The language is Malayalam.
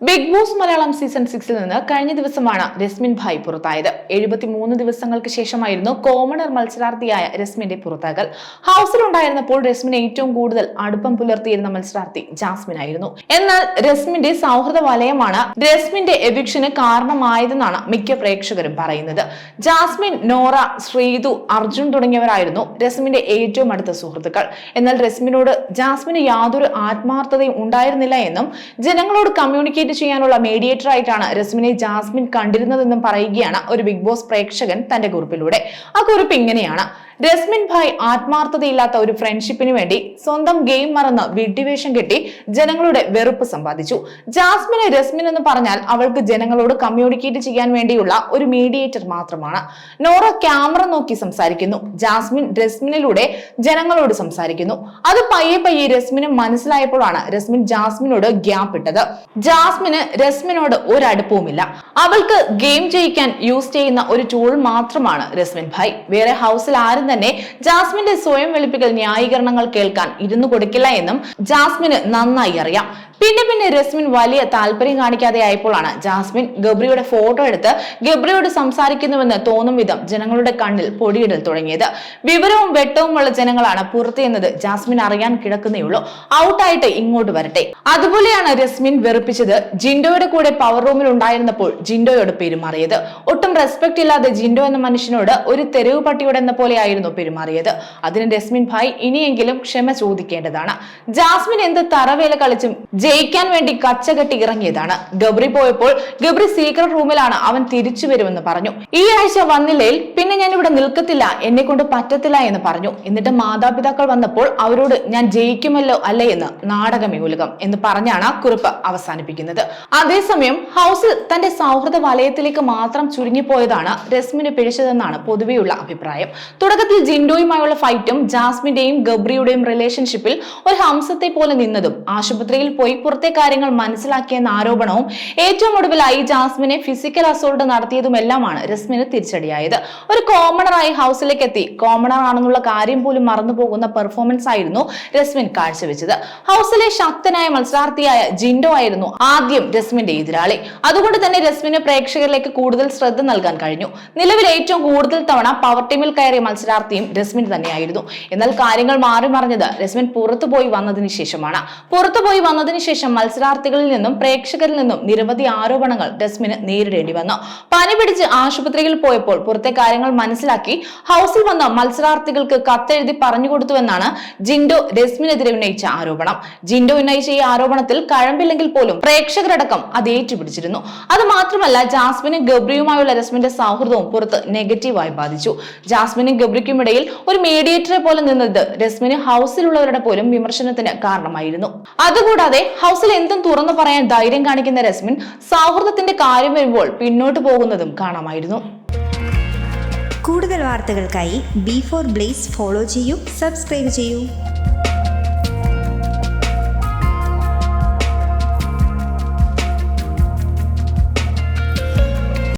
ബിഗ് ബോസ് മലയാളം സീസൺ സിക്സിൽ നിന്ന് കഴിഞ്ഞ ദിവസമാണ് രസ്മിൻ ഭായ് പുറത്തായത്. എഴുപത്തിമൂന്ന് ദിവസങ്ങൾക്ക് ശേഷമായിരുന്നു കോമണർ മത്സരാർത്ഥിയായ രസ്മിന്റെ പുറത്താകൽ. ഹൗസിലുണ്ടായിരുന്നപ്പോൾ രസ്മിന് ഏറ്റവും കൂടുതൽ അടുപ്പം പുലർത്തിയിരുന്ന മത്സരാർത്ഥി ജാസ്മിൻ ആയിരുന്നു. എന്നാൽ രസ്മിന്റെ സൗഹൃദ വലയമാണ് രസ്മിന്റെ എവിക്ഷന് കാരണമായതെന്നാണ് മിക്ക പ്രേക്ഷകരും പറയുന്നത്. ജാസ്മിൻ നോറ ശ്രീതു അർജുൻ തുടങ്ങിയവരായിരുന്നു രസ്മിന്റെ ഏറ്റവും അടുത്ത സുഹൃത്തുക്കൾ. എന്നാൽ രസ്മിനോട് ജാസ്മിന് യാതൊരു ആത്മാർത്ഥതയും ഉണ്ടായിരുന്നില്ല എന്നും ജനങ്ങളോട് കമ്മ്യൂണിക്കേറ്റ് ചെയ്യാനുള്ള മീഡിയേറ്റർ ആയിട്ടാണ് രസ്മിനെ ജാസ്മിൻ കണ്ടിരുന്നതെന്നും പറയുകയാണ് ഒരു ബിഗ് ബോസ് പ്രേക്ഷകൻ തന്റെ കുറിപ്പിലൂടെ. ആ കുറിപ്പ് ഇങ്ങനെയാണ്. രസ്മിൻ ഭായ് ആത്മാർത്ഥതയില്ലാത്ത ഒരു ഫ്രണ്ട്ഷിപ്പിന് വേണ്ടി സ്വന്തം ഗെയിം മറന്ന് വിഡ്ഡിവേഷം കെട്ടി ജനങ്ങളുടെ വെറുപ്പ് സമ്പാദിച്ചു. ജാസ്മിനെ രസ്മിൻ എന്ന് പറഞ്ഞാൽ അവൾക്ക് ജനങ്ങളോട് കമ്മ്യൂണിക്കേറ്റ് ചെയ്യാൻ വേണ്ടിയുള്ള ഒരു മീഡിയേറ്റർ മാത്രമാണ്. നോറ ക്യാമറ നോക്കി സംസാരിക്കുന്നു. ജാസ്മിൻ രസ്മിനിലൂടെ ജനങ്ങളോട് സംസാരിക്കുന്നു. അത് പയ്യെ പയ്യെ രസ്മിന് മനസ്സിലായപ്പോഴാണ് രസ്മിൻ ജാസ്മിനോട് ഗ്യാപ്പ് ഇട്ടത്. ജാസ്മിന് രസ്മിനോട് ഒരടുപ്പവുമില്ല. അവൾക്ക് ഗെയിം ജയിക്കാൻ യൂസ് ചെയ്യുന്ന ഒരു ടൂൾ മാത്രമാണ് രസ്മിൻ ഭായ്. വേറെ ഹൗസിൽ ആരും തന്നെ ജാസ്മിന്റെ സ്വയം വെളുപ്പിക്കൽ ന്യായീകരണങ്ങൾ കേൾക്കാൻ ഇരുന്നു കൊടുക്കില്ല എന്നും ജാസ്മിന് നന്നായി അറിയാം. പിന്നെ പിന്നെ രസ്മിൻ വലിയ താല്പര്യം കാണിക്കാതെ ആയപ്പോഴാണ് ജാസ്മിൻ ഗബ്രിയുടെ ഫോട്ടോ എടുത്ത് ഗബ്രിയോട് സംസാരിക്കുന്നുവെന്ന് തോന്നും വിധം ജനങ്ങളുടെ കണ്ണിൽ പൊടിയിടൽ തുടങ്ങിയത്. വിവരവും വെട്ടവുമുള്ള ജനങ്ങളാണ് പുറത്തു ജാസ്മിൻ അറിയാൻ കിടക്കുന്നേയുള്ളൂ. ഔട്ടായിട്ട് ഇങ്ങോട്ട് വരട്ടെ. അതുപോലെയാണ് രസ്മിൻ വെറുപ്പിച്ചത് ജിൻഡോയുടെ കൂടെ പവർ റൂമിൽ ഉണ്ടായിരുന്നപ്പോൾ ജിൻഡോയോട് പെരുമാറിയത്. ഒട്ടും റെസ്പെക്ട് ഇല്ലാതെ ജിൻഡോ എന്ന മനുഷ്യനോട് ഒരു തെരുവ് പട്ടിയോട് എന്ന പോലെയായിരുന്നു പെരുമാറിയത്. അതിന് രസ്മിൻ ഭായ് ഇനിയെങ്കിലും ക്ഷമ ചോദിക്കേണ്ടതാണ്. ജാസ്മിൻ എന്ത് തറവേല കളിച്ചും ജയിക്കാൻ വേണ്ടി കച്ചകെട്ടി ഇറങ്ങിയതാണ്. ഗബ്രി പോയപ്പോൾ ഗബ്രി സീക്രട്ട് റൂമിലാണ് അവൻ തിരിച്ചു വരുമെന്ന് പറഞ്ഞു. ഈ ആഴ്ച വന്നില്ലേൽ പിന്നെ ഞാൻ ഇവിടെ നിൽക്കത്തില്ല എന്നെ കൊണ്ട് പറ്റത്തില്ല എന്ന് പറഞ്ഞു. എന്നിട്ട് മാതാപിതാക്കൾ വന്നപ്പോൾ അവരോട് ഞാൻ ജയിക്കുമല്ലോ അല്ലേ എന്ന് നാടകമേകുലകം എന്ന് പറഞ്ഞാണ് കുറിപ്പ് അവസാനിപ്പിക്കുന്നത്. അതേസമയം ഹൗസ് തന്റെ സൗഹൃദ വലയത്തിലേക്ക് മാത്രം ചുരുങ്ങിപ്പോയതാണ് രസ്മിന് പിഴച്ചതെന്നാണ് പൊതുവെയുള്ള അഭിപ്രായം. തുടക്കത്തിൽ ജിൻഡോയുമായുള്ള ഫൈറ്റും ജാസ്മിന്റെയും ഗബ്രിയുടെയും റിലേഷൻഷിപ്പിൽ ഒരു ഹംസത്തെ പോലെ നിന്നതും ആശുപത്രിയിൽ പോയി പുറത്തെ കാര്യങ്ങൾ മനസ്സിലാക്കിയെന്ന ആരോപണവും ഏറ്റവും ഒടുവിലായി ജാസ്മിനെ ഫിസിക്കൽ അസോൾട്ട് നടത്തിയതുമെല്ലാമാണ് രസ്മിന് തിരിച്ചടിയായത്. ഒരു കോമണറായി ഹൗസിലേക്ക് എത്തി കോമണർ ആണെന്നുള്ള കാര്യം പോലും മറന്നുപോകുന്ന പെർഫോമൻസ് ആയിരുന്നു രസ്മിൻ കാഴ്ചവെച്ചത്. ഹൗസിലെ ശക്തനായ മത്സരാർത്ഥിയായ ജിൻഡോ ആയിരുന്നു ആദ്യം രസ്മിന്റെ എതിരാളി. അതുകൊണ്ട് തന്നെ രസ്മിന് പ്രേക്ഷകരിലേക്ക് കൂടുതൽ ശ്രദ്ധ നൽകാൻ കഴിഞ്ഞു. നിലവിൽ ഏറ്റവും കൂടുതൽ തവണ പവർ ടീമിൽ കയറിയ മത്സരാർത്ഥിയും രസ്മിൻ തന്നെയായിരുന്നു. എന്നാൽ കാര്യങ്ങൾ മാറി മറിഞ്ഞത് രസ്മിൻ പുറത്തുപോയി വന്നതിന് ശേഷമാണ്. പുറത്തുപോയി വന്നതിന് ശേഷം മത്സരാർത്ഥികളിൽ നിന്നും പ്രേക്ഷകരിൽ നിന്നും നിരവധി ആരോപണങ്ങൾ ഡസ്മിന് നേരിടേണ്ടി വന്നു. പനി പിടിച്ച് ആശുപത്രിയിൽ പോയപ്പോൾ പുറത്തെ കാര്യങ്ങൾ മനസ്സിലാക്കി ഹൗസിൽ വന്ന മത്സരാർത്ഥികൾക്ക് കത്തെഴുതി പറഞ്ഞു കൊടുത്തുവെന്നാണ് ജിൻഡോ ഡസ്മിനെതിരെ ഉന്നയിച്ച ആരോപണം. ജിൻഡോ ഉന്നയിച്ച ഈ ആരോപണത്തിൽ കഴമ്പില്ലെങ്കിൽ പോലും പ്രേക്ഷകരടക്കം അത് ഏറ്റുപിടിച്ചിരുന്നു. അത് മാത്രമല്ല ജാസ്മിനും ഗബ്രിയുമായുള്ള രസ്മിന്റെ സൗഹൃദവും പുറത്ത് നെഗറ്റീവായി ബാധിച്ചു. ജാസ്മിനും ഗബ്രിക്കും ഇടയിൽ ഒരു മീഡിയേറ്ററെ പോലെ നിന്നത് രസ്മിന് ഹൗസിലുള്ളവരുടെ പോലും വിമർശനത്തിന് കാരണമായിരുന്നു. അതുകൂടാതെ ഹൗസിൽ എന്തും തുറന്നു പറയാൻ ധൈര്യം കാണിക്കുന്ന രസ്മിൻ സൗഹൃദത്തിന്റെ കാര്യം വരുമ്പോൾ പിന്നോട്ട് പോകുന്നതും കാണാമായിരുന്നു. കൂടുതൽ വാർത്തകൾക്കായി ബി ഫോർ ബ്ലേസ് ഫോളോ ചെയ്യൂ സബ്സ്ക്രൈബ് ചെയ്യൂ.